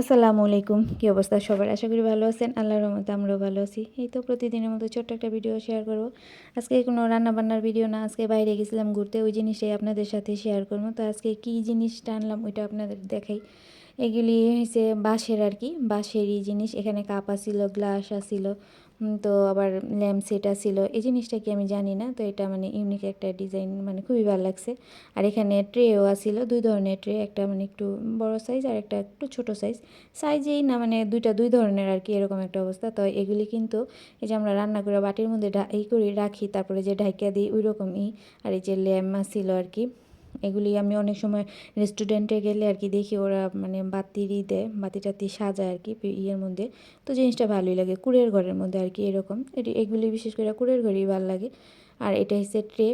আসসালামু আলাইকুম। কী অবস্থা? সবার আশা করি ভালো আছেন। আল্লাহর রহমতে আমরাও ভালো আছি। এই তো প্রতিদিনের মতো ছোট্ট একটা ভিডিও শেয়ার করব। আজকে কোনো রান্নাবান্নার ভিডিও না, আজকে বাইরে গেছিলাম ঘুরতে। ওই জিনিসটাই আপনাদের সাথে শেয়ার করব। তো আজকে কী জিনিসটা আনলাম ওইটা আপনাদের দেখাই। এগুলি হয়েছে বাঁশের আর কি বাঁশেরই জিনিস। এখানে কাপ আসিল গ্লাস আসিল তো আবার ল্যাম্প সেট আসিল এই জিনিসটা কি আমি জানি না, তো এটা মানে ইউনিক একটা ডিজাইন মানে খুবই ভালো লাগছে। আর এখানে ট্রেও আসিল দুই ধরনের ট্রে একটা মানে একটু বড় সাইজ আর একটা একটু ছোট সাইজ সাইজেই না মানে দুইটা দুই ধরনের আর কি এরকম একটা অবস্থা। তো এগুলি কিন্তু এই যে আমরা রান্না করে বাটির মধ্যে এই করে, রাখি, তারপরে যে ঢাইকা দিই ওই রকমই আর এই যে ল্যাম্প আসিল আর কি এগুলি আমি অনেক সময় রেস্টুরেন্টে গেলে আর কি দেখি ওরা মানে বাতিরই দেয়, বাতি টাতি সাজায় আর কি ইয়ের মধ্যে। তো জিনিসটা ভালোই লাগে, কুড়ের ঘরের মধ্যে আর কি এরকম। এটি, এগুলি বিশেষ করে কুড়ের ঘরেই ভালো লাগে। আর এটা হচ্ছে ট্রে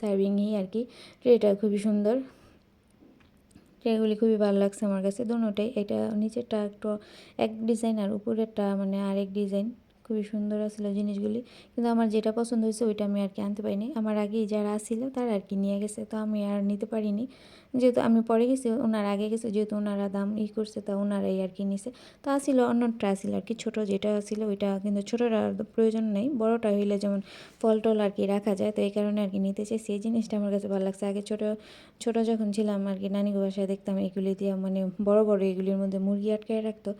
সার্ভিংই আর কি। ট্রেটা খুবই সুন্দর। ট্রেগুলি খুবই ভালো লাগছে আমার কাছে দুটোটাই এটা নিচেরটা একটু এক ডিজাইন আর উপরেরটা মানে আরেক ডিজাইন খুবই সুন্দর আসলে জিনিসগুলি। কিন্তু আমার যেটা পছন্দ হয়েছে ওইটা আমি আর কি আনতে পারিনি। আমার আগেই যারা আসছিল তারা আর কি নিয়ে গেছে, তো আমি আর নিতে পারিনি। যেহেতু আমি পরে গেছি, ওনার আগে গেছে, যেহেতু ওনারা দাম ই করছে, তা ওনারাই আর কি নিছে। তো আসছিল অন্যটা আসছিল আর কি, ছোটো যেটা ছিল ওইটা কিন্তু ছোটোটা প্রয়োজন নেই, বড়টা হইলে যেমন ফল টল আর কি রাখা যায়, তো এই কারণে আর কি নিতে চাই সেই জিনিসটা আমার কাছে ভালো লাগছে। আগে ছোটো ছোটো যখন ছিলাম আর কি নানি বাসায় দেখতাম, এগুলি দিয়ে মানে বড় বড় এগুলির মধ্যে মুরগি আটকায় রাখতো।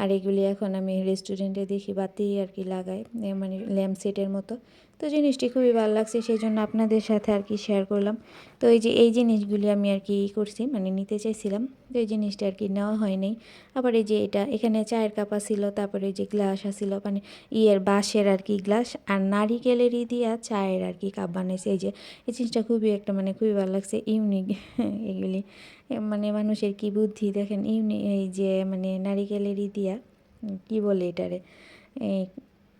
আর এগুলি এখন আমি রেস্টুরেন্টে দেখি বাতি আর কি লাগাই এ মানে ল্যাম্প সেটের মতো। তো জিনিসটি খুবই ভালো লাগছে সেই জন্য আপনাদের সাথে আর কি শেয়ার করলাম। তো এই যে, এই জিনিসগুলি আমি আর কি করছি মানে নিতে চাইছিলাম। তো এই জিনিসটা আর কি নেওয়া হয়নি আবার এই যে এটা, এখানে চায়ের কাপ ছিল তারপরে এই যে গ্লাস আসিল মানে ইয়ের বাঁশের আর কি গ্লাস আর নারিকেলেরই দিয়া চায়ের আর কি কাপ বানাইছে। এই যে, এই জিনিসটা খুবই একটা মানে খুবই ভালো লাগছে ইউনিক এগুলি। মানে মানুষের কি বুদ্ধি, দেখেন ইউনি এই যে মানে নারিকেলেরই দিয়া, কি বলে এটারে? এই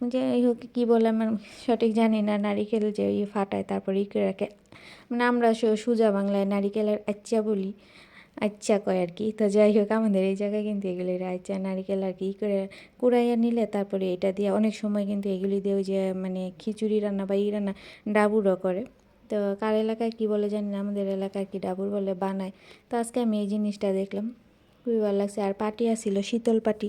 যাই হোক কী বলে আমার সঠিক জানি না, নারিকেল যে ইয়ে ফাটায়, তারপরে ই করে রাখে। মানে আমরা সোজা বাংলায় নারিকেলের আচ্চা বলি। আচ্চা কয় আর কি। তো যাই হোক, আমাদের এই জায়গায় কিন্তু এগুলি আচ্চা নারিকেল আর কি করে কুড়াইয়া নিলে তারপরে এটা দিয়ে অনেক সময় কিন্তু এগুলি দিয়ে যে মানে খিচুড়ি রান্না বা ই রান্না ডাবুরও করে। তো কার এলাকায় কী বলে জানি না, আমাদের এলাকায় কি ডাবুর বলে বানায়। তো আজকে আমি এই জিনিসটা দেখলাম। খুবই ভালো লাগছে। আর পাটি আসছিল শীতল পাটি।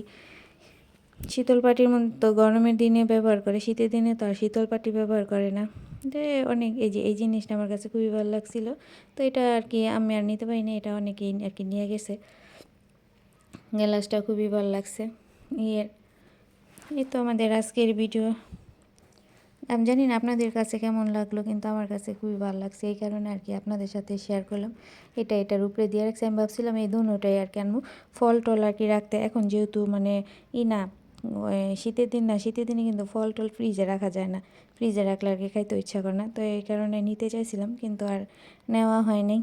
শীতল পাটির মধ্যে তো গরমের দিনে ব্যবহার করে, শীতের দিনে তো আর শীতল পাটি ব্যবহার করে না। তো অনেক, এই যে, এই জিনিসটা আমার কাছে খুবই ভালো লাগছিল। তো এটা আর কি আমি আর নিতে পারিনি এটা অনেকেই আর কি নিয়ে গেছে। গ্লাসটা খুবই ভালো লাগছে। ইয়ের এই তো আমাদের আজকের ভিডিও। আমি জানি না আপনাদের কাছে কেমন লাগল, কিন্তু আমার কাছে খুবই ভালো লাগছে। এই কারণে আর কি আপনাদের সাথে শেয়ার করলাম। এটা, এটার উপরে দিয়ে রাখছি। আমি ভাবছিলাম এই দুটোটাই আর কি আনব। ফল টল আর কি রাখতে। এখন যেহেতু মানে ই না শীতের দিন না, শীতের দিনে কিন্তু ফল টল ফ্রিজে রাখা যায় না। ফ্রিজে রাখলে আর কি খাইতে ইচ্ছা করে না। তো এই কারণে নিতে চাইছিলাম, কিন্তু আর নেওয়া হয়নি।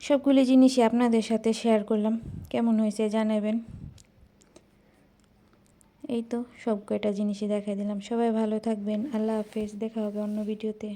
সবগুলি জিনিসই আপনাদের সাথে শেয়ার করলাম। কেমন হয়েছে জানাবেন। এই তো সব কয়টা জিনিসই দেখাই দিলাম। সবাই ভালো থাকবেন। আল্লাহ হাফেজ। দেখা হবে অন্য ভিডিওতে